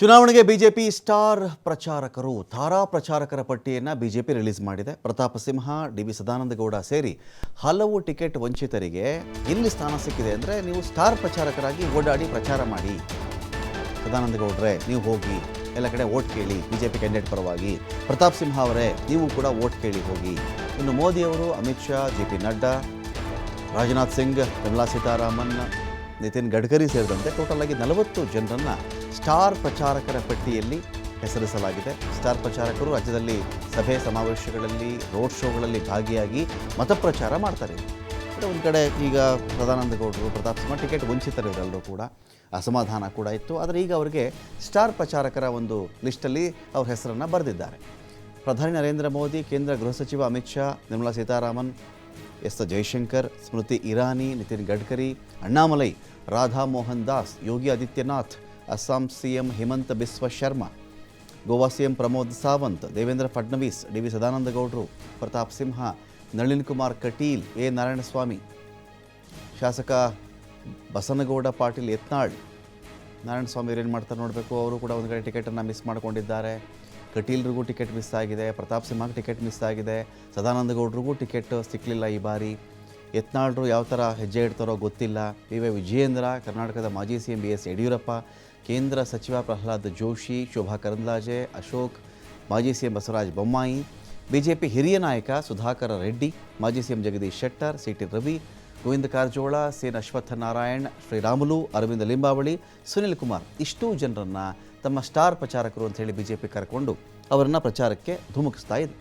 ಚುನಾವಣೆಗೆ BJP star ಪ್ರಚಾರಕರು, ತಾರಾ ಪ್ರಚಾರಕರ ಪಟ್ಟಿಯನ್ನು ಬಿಜೆಪಿ ರಿಲೀಸ್ ಮಾಡಿದೆ. ಪ್ರತಾಪ ಸಿಂಹ, ಡಿ ವಿ ಸದಾನಂದಗೌಡ ಸೇರಿ ಹಲವು ಟಿಕೆಟ್ ವಂಚಿತರಿಗೆ ಎಲ್ಲಿ ಸ್ಥಾನ ಸಿಕ್ಕಿದೆ ಅಂದರೆ ನೀವು ಸ್ಟಾರ್ ಪ್ರಚಾರಕರಾಗಿ ಓಡಾಡಿ ಪ್ರಚಾರ ಮಾಡಿ. ಸದಾನಂದಗೌಡ್ರೆ ನೀವು ಹೋಗಿ ಎಲ್ಲ ಕಡೆ ಓಟ್ ಕೇಳಿ ಬಿಜೆಪಿ ಕ್ಯಾಂಡಿಡೇಟ್ ಪರವಾಗಿ. ಪ್ರತಾಪ್ ಸಿಂಹ ಅವರೇ, ನೀವು ಕೂಡ ಓಟ್ ಕೇಳಿ ಹೋಗಿ. ಇನ್ನು ಮೋದಿಯವರು ಅಮಿತ್ ಶಾ, ಜೆ ಪಿ ನಡ್ಡಾ, ರಾಜನಾಥ್ ಸಿಂಗ್, ನಿರ್ಮಲಾ ಸೀತಾರಾಮನ್ ನಿತಿನ್ ಗಡ್ಕರಿ ಸೇರಿದಂತೆ ಟೋಟಲ್ ಆಗಿ ನಲವತ್ತು ಜನರನ್ನು ಸ್ಟಾರ್ ಪ್ರಚಾರಕರ ಪಟ್ಟಿಯಲ್ಲಿ ಹೆಸರಿಸಲಾಗಿದೆ. ಸ್ಟಾರ್ ಪ್ರಚಾರಕರು ರಾಜ್ಯದಲ್ಲಿ ಸಭೆ ಸಮಾವೇಶಗಳಲ್ಲಿ, ರೋಡ್ ಶೋಗಳಲ್ಲಿ ಭಾಗಿಯಾಗಿ ಮತಪ್ರಚಾರ ಮಾಡ್ತಾರೆ. ಒಂದು ಕಡೆ ಈಗ ಸದಾನಂದಗೌಡರು ಪ್ರತಾಪ್ ಸಿಂಹ ಟಿಕೆಟ್ ವಂಚಿತರು ಎಲ್ಲರೂ ಕೂಡ ಅಸಮಾಧಾನ ಕೂಡ ಇತ್ತು. ಆದರೆ ಈಗ ಅವರಿಗೆ ಸ್ಟಾರ್ ಪ್ರಚಾರಕರ ಒಂದು ಲಿಸ್ಟಲ್ಲಿ ಅವ್ರ ಹೆಸರನ್ನು ಬರೆದಿದ್ದಾರೆ. ಪ್ರಧಾನಿ ನರೇಂದ್ರ ಮೋದಿ, ಕೇಂದ್ರ ಗೃಹ ಸಚಿವ Amit Shah, Nirmala Sitharaman S Jaishankar, Smriti Irani, Nitin Gadkari, Annamalai Radha Mohan Das, Yogi Adityanath, Assam CM Himanta Biswa Sarma, Goa CM Pramod Sawant, Devendra Fadnavis, D V ಸದಾನಂದಗೌಡರು, Pratap Simha, Nalin Kumar Kateel, A Narayanaswamy, ಶಾಸಕ ಬಸನಗೌಡ, ಪಾಟೀಲ್ ಯತ್ನಾಳ್, ನಾರಾಯಣಸ್ವಾಮಿ ಏನು ಮಾಡ್ತಾರೆ ನೋಡಬೇಕು, ಅವರು ಕೂಡ ಒಂದು ಕಡೆ ಟಿಕೆಟನ್ನು ಮಿಸ್ ಮಾಡ್ಕೊಂಡಿದ್ದಾರೆ. ಕಟೀಲ್ರಿಗೂ ticket miss ಆಗಿದೆ, ಪ್ರತಾಪ್ ಸಿಂಹಕ್ಕೆ ಟಿಕೆಟ್ ಮಿಸ್ ಆಗಿದೆ, ಸದಾನಂದ ಗೌಡ್ರಿಗೂ ಟಿಕೆಟ್ ಸಿಕ್ಕಲಿಲ್ಲ ಈ ಬಾರಿ. ಯತ್ನಾಳ್ರು ಯಾವ ಥರ ಹೆಜ್ಜೆ ಇಡ್ತಾರೋ ಗೊತ್ತಿಲ್ಲ. ವಿ ವೈ ವಿಜಯೇಂದ್ರ, ಕರ್ನಾಟಕದ ಮಾಜಿ C M B S Yediyurappa, ಕೇಂದ್ರ ಸಚಿವ ಪ್ರಹ್ಲಾದ್ ಜೋಶಿ, ಶೋಭಾ ಕರಂದ್ಲಾಜೆ, ಅಶೋಕ್, ಮಾಜಿ C M Basavaraj Bommai, BJP ಹಿರಿಯ ನಾಯಕ ಸುಧಾಕರ ರೆಡ್ಡಿ, ಮಾಜಿ CM Jagadish Shettar C T Ravi Govind Karjol, CN Ashwath Narayan, Sriramulu, Arvind Limbavali, Sunil Kumar ಇಷ್ಟೂ ಜನರನ್ನು ತಮ್ಮ ಸ್ಟಾರ್ ಪ್ರಚಾರಕರು ಅಂತ ಹೇಳಿ ಬಿಜೆಪಿ ಕರ್ಕೊಂಡು ಅವರನ್ನು ಪ್ರಚಾರಕ್ಕೆ ಧುಮುಕಿಸ್ತಾ ಇದೆ